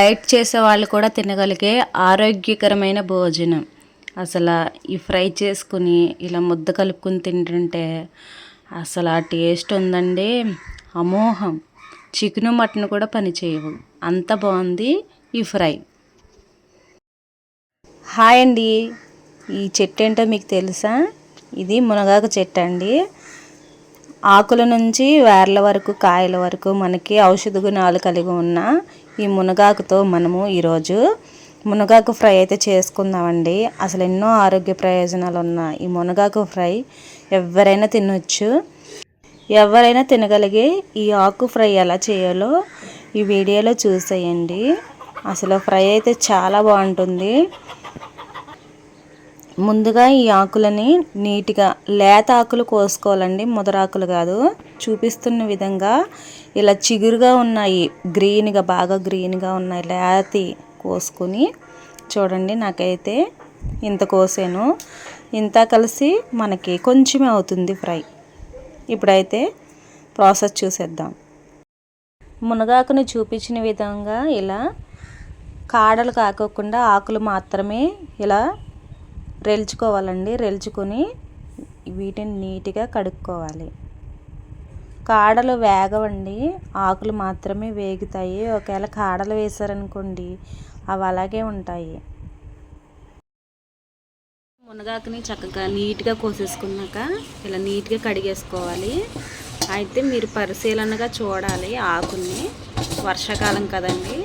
Diet చేసే వాళ్ళు కూడా తినగలిగే ఆరోగ్యకరమైన భోజనం. అసలు ఈ ఫ్రై చేసుకుని ఇలా ముద్ద కలుపుకుని తింటుంటే అసలు ఆ టేస్ట్ ఉందండి. అమోహం. చికెన్ మటన్ కూడా పనిచేయవు అంత బాగుంది ఈ ఫ్రై. హాయ్ అండి. ఈ చెట్టు ఏంటో మీకు తెలుసా? ఇది మునగాకు చెట్టు అండి. ఆకుల నుంచి వేర్ల వరకు కాయల వరకు మనకి ఔషధ గుణాలు కలిగి ఉన్న ఈ మునగాకుతో మనము ఈరోజు మునగాకు ఫ్రై అయితే చేసుకుందామండి. అసలు ఎన్నో ఆరోగ్య ప్రయోజనాలు ఉన్న ఈ మునగాకు ఫ్రై ఎవరైనా తినొచ్చు. ఎవరైనా తినగలిగే ఈ ఆకు ఫ్రై ఎలా చేయాలో ఈ వీడియోలో చూసేయండి. అసలు ఫ్రై అయితే చాలా బాగుంటుంది. ముందుగా ఈ ఆకులని నీట్గా లేత ఆకులు కోసుకోవాలండి ముదరాకులు కాదు. చూపిస్తున్న విధంగా ఇలా చిగురుగా ఉన్నాయి గ్రీన్గా బాగా గ్రీన్గా ఉన్నాయి లేతి కోసుకొని చూడండి నాకైతే ఇంత కోసాను. ఇంత కలిసి మనకి కొంచెమే అవుతుంది ఫ్రై. ఇప్పుడైతే ప్రాసెస్ చూసేద్దాం. మునగాకుని చూపించిన విధంగా ఇలా కాడలు కాకోకుండా ఆకులు మాత్రమే ఇలా రెల్చుకోవాలండి. రెల్చుకొని వీటిని నీట్గా కడుక్కోవాలి. కాడలు వేగవండి. ఆకులు మాత్రమే వేగుతాయి. ఒకవేళ కాడలు వేసారనుకోండి అవి అలాగే ఉంటాయి. మునగాకుని చక్కగా నీట్గా కోసేసుకున్నాక ఇలా నీట్గా కడిగేసుకోవాలి. అయితే మీరు పరిశీలనగా చూడాలి ఆకుని వర్షాకాలం కదండి.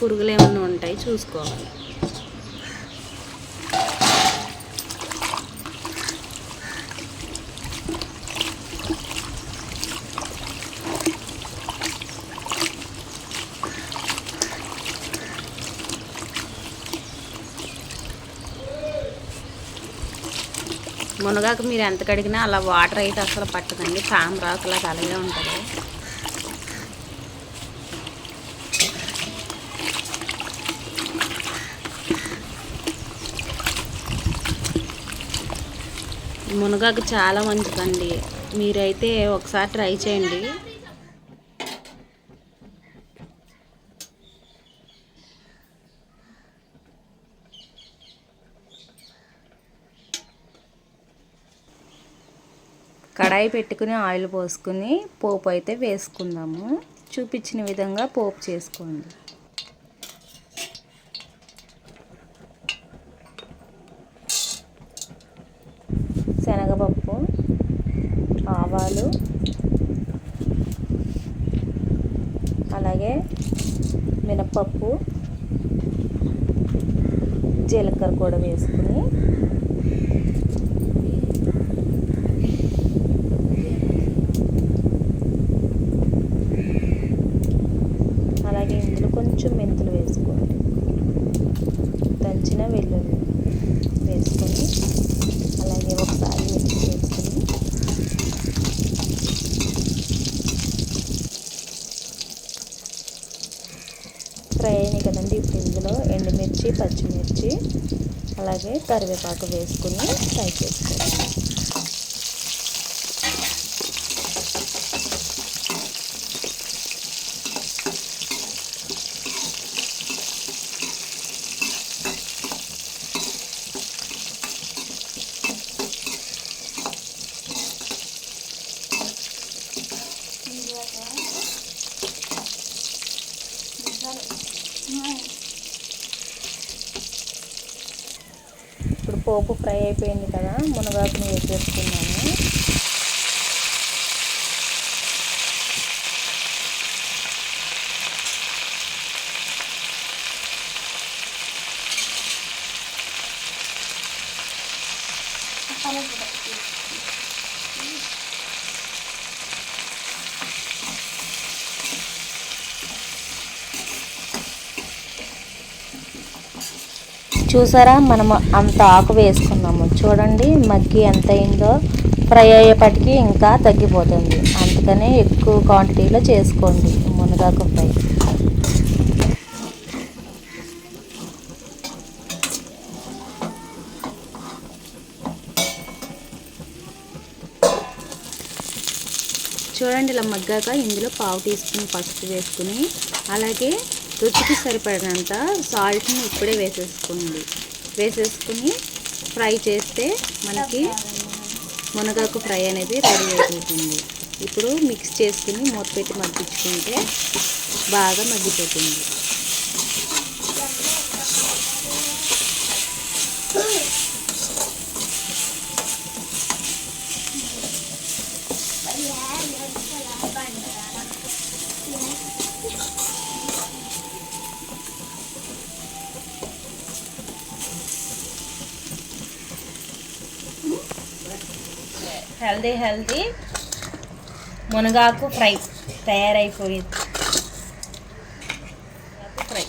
పురుగులు ఏమన్నా ఉంటాయి చూసుకోవాలి. మునగాకు మీరు ఎంత కడిగినా అలా వాటర్ అయితే అసలు పట్టదండి. తామరాకులాగా అలాగే ఉంటుంది. మునగాకు చాలా మంచిదండి. మీరైతే ఒకసారి ట్రై చేయండి. కడాయి పెట్టుకుని ఆయిల్ పోసుకుని పోపు అయితే వేసుకుందాము. చూపించిన విధంగా పోపు చేసుకోండి. శనగపప్పు ఆవాలు అలాగే మినప్పప్పు జీలకర్ర కూడా వేసుకుని అలాగే ఇందులో కొంచెం మెంతులు వేసుకోండి. దంచిన వెల్లుల్లి వేసుకొని అలాగే ఒకసారి మిక్స్ చేసుకొని ఫ్రై అయినాయి కదండి ఇప్పుడు ఇందులో ఎండుమిర్చి పచ్చిమిర్చి అలాగే కరివేపాకు వేసుకుని ఫ్రై చేసుకోవాలి. ఇప్పుడు పోపు ఫ్రై అయిపోయింది కదా మునగాకుని వేసేసుకున్నాము చూసారా? మనం అంత ఆకు వేసుకున్నాము. చూడండి మగ్గి ఎంత అయిందో. ఫ్రై అయ్యేపటికి ఇంకా తగ్గిపోతుంది. అందుకనే ఎక్కువ క్వాంటిటీలో చేసుకోండి మునగాకు ఫ్రై. చూడండి ఇలా మగ్గాక ఇందులో పావు టీ స్పూన్ పసుపు వేసుకుని అలాగే రుచికి సరిపడినంత సాల్ట్ని ఇప్పుడే వేసేసుకోండి. వేసేసుకుని ఫ్రై చేస్తే మనకి మునగాకు ఫ్రై అనేది రెడీ అయిపోతుంది. ఇప్పుడు మిక్స్ చేసుకుని మూత పెట్టి మగ్గించుకుంటే బాగా మగ్గిపోతుంది. హెల్దీ హెల్దీ మునగాకు ఫ్రై తయారైపోయింది. ఫ్రై.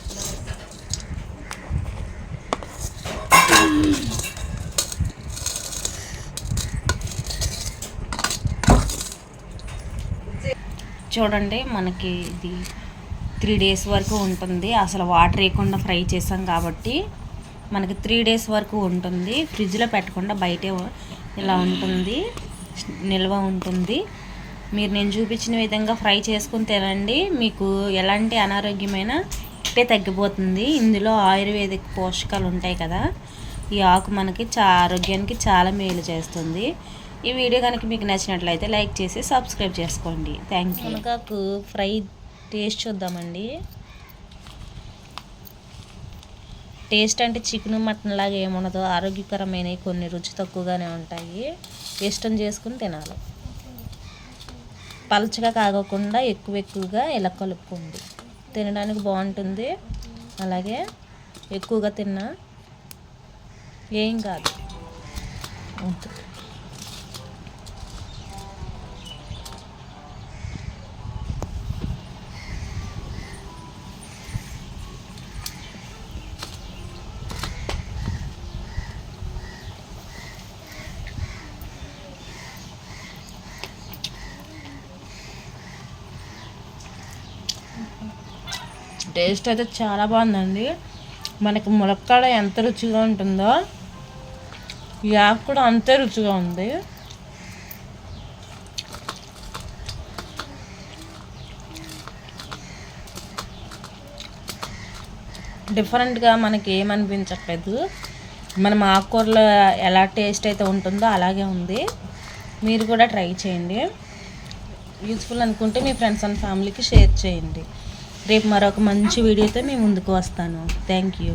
చూడండి మనకి ఇది త్రీ డేస్ వరకు ఉంటుంది. అసలు వాటర్ వేయకుండా ఫ్రై చేసాం కాబట్టి మనకి త్రీ డేస్ వరకు ఉంటుంది. ఫ్రిడ్జ్లో పెట్టకుండా బయటే ఇలా ఉంటుంది. నిల్వ ఉంటుంది. మీరు నేను చూపించిన విధంగా ఫ్రై చేసుకుని తినండి. మీకు ఎలాంటి అనారోగ్యమైన ఇట్టే తగ్గిపోతుంది. ఇందులో ఆయుర్వేదిక్ పోషకాలు ఉంటాయి కదా. ఈ ఆకు మనకి చా ఆరోగ్యానికి చాలా మేలు చేస్తుంది. ఈ వీడియో కనుక మీకు నచ్చినట్లయితే లైక్ చేసి సబ్స్క్రైబ్ చేసుకోండి. థ్యాంక్ యూ మునగాకు ఫ్రై టేస్ట్ చూద్దామండి. టేస్ట్ అంటే చికెన్ మటన్ లాగా ఏముండదు. ఆరోగ్యకరమైనవి కొన్ని రుచి తక్కువగానే ఉంటాయి. ఇష్టం చేసుకుని తినాలి. పలచగా కాగకుండా ఎక్కువ ఎక్కువగా ఇలా కలుపుకోండి. తినడానికి బాగుంటుంది. అలాగే ఎక్కువగా తిన్నా ఏం కాదు. ఉంటుంది టేస్ట్ అయితే చాలా బాగుందండి. మనకి ములక్కాడ ఎంత రుచిగా ఉంటుందో ఈ యాప్ కూడా అంతే రుచిగా ఉంది. డిఫరెంట్గా మనకి ఏమనిపించట్లేదు. మనం ఆకుకూరలో ఎలా టేస్ట్ అయితే ఉంటుందో అలాగే ఉంది. మీరు కూడా ట్రై చేయండి. యూస్ఫుల్ అనుకుంటే మీ ఫ్రెండ్స్ అండ్ ఫ్యామిలీకి షేర్ చేయండి. రేపు మరొక మంచి వీడియోతో మేము ముందుకు వస్తాను. Thank you